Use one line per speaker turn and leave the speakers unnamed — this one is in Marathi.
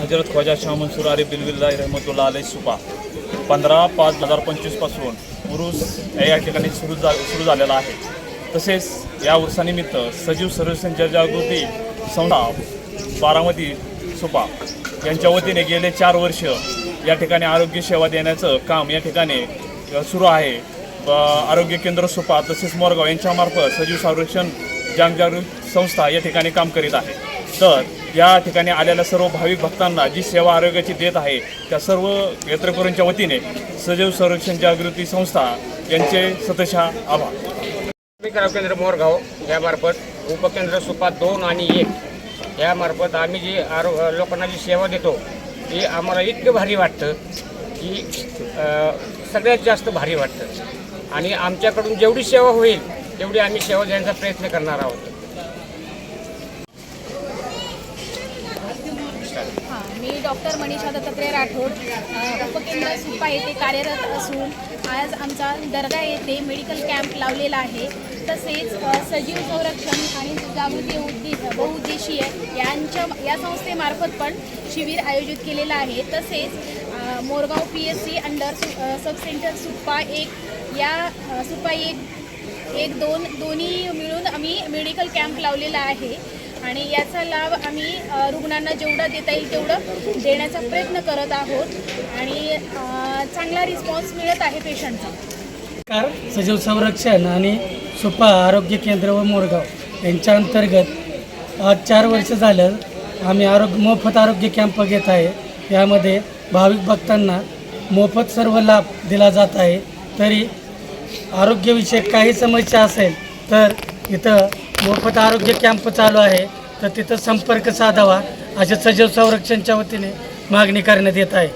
हजरत ख्वाजा शाह मंसूर अरे बिलविल्ला रहमतुल्ला अलैह सुपा पंधरा पाच दोन हजार पंचवीसपासून उरूस या ठिकाणी सुरू जा सुरू झालेला आहे. तसेच या उरसानिमित्त सजीव सर्वेक्षण जनजागृती संस्था बारामती सुपा यांच्या वतीने गेले चार वर्ष या ठिकाणी आरोग्य सेवा देण्याचं काम या ठिकाणी सुरू आहे. आरोग्य केंद्र सुपा तसेच मोरगाव यांच्यामार्फत सजीव संरक्षण जनजागृती संस्था या ठिकाणी काम करीत आहे. तर या ठिकाणी आलेल्या सर्व भाविक भक्तांना जी सेवा आरोग्याची देत आहे त्या सर्व यात्रेकरूंच्या वतीने सजीव संरक्षण जागृती संस्था यांचे सतशा आभार.
केंद्र मोरगाव यामार्फत उपकेंद्र सुपा दोन आणि एक यामार्फत आम्ही जी आरो लोकांना जी सेवा देतो ती आम्हाला इतकं भारी वाटतं की सगळ्यात जास्त भारी वाटतं. आणि आमच्याकडून जेवढी सेवा होईल तेवढी आम्ही सेवा देण्याचा प्रयत्न करणार आहोत.
हां मी डॉक्टर मनीषा दत्तात्रय राठोड अ, उपकेंद्र सुपा येथे कार्यरत असून आज आमचा दर्गा येथे मेडिकल कॅम्प लावलेला आहे. तसेच अ, सजीव संरक्षण आणि जागृती उद्दे बहुउद्देशीय यांच्या या संस्थेमार्फत पण शिबिर आयोजित केलेलं आहे. तसेच अ, Morgaon P S C under सु अ, सब सेंटर सुप्पा एक या अ, सुप्पा एक एक दोन दोन्ही मिळून आम्ही मेडिकल कॅम्प लावलेला आहे. आणि याचा लाभ आम्ही रुग्णांना जेवढा देता येईल तेवढं देण्याचा प्रयत्न करत आहोत. आणि चांगला रिस्पॉन्स मिळत आहे पेशंटचा
सजीव संरक्षण आणि सुपा आरोग्य केंद्र व मोरगाव यांच्या अंतर्गत आज चार वर्ष झालं आम्ही आरोग्य मोफत आरोग्य कॅम्प घेत आहे. यामध्ये भाविक भक्तांना मोफत सर्व लाभ दिला जात आहे. तरी आरोग्यविषयक काही समस्या असेल तर इथं मोफत आरोग्य कॅम्प चालू आहे. तर तिथं संपर्क साधावा अशा सजीव संरक्षणच्या वतीने मागणी करण्यात येत आहे.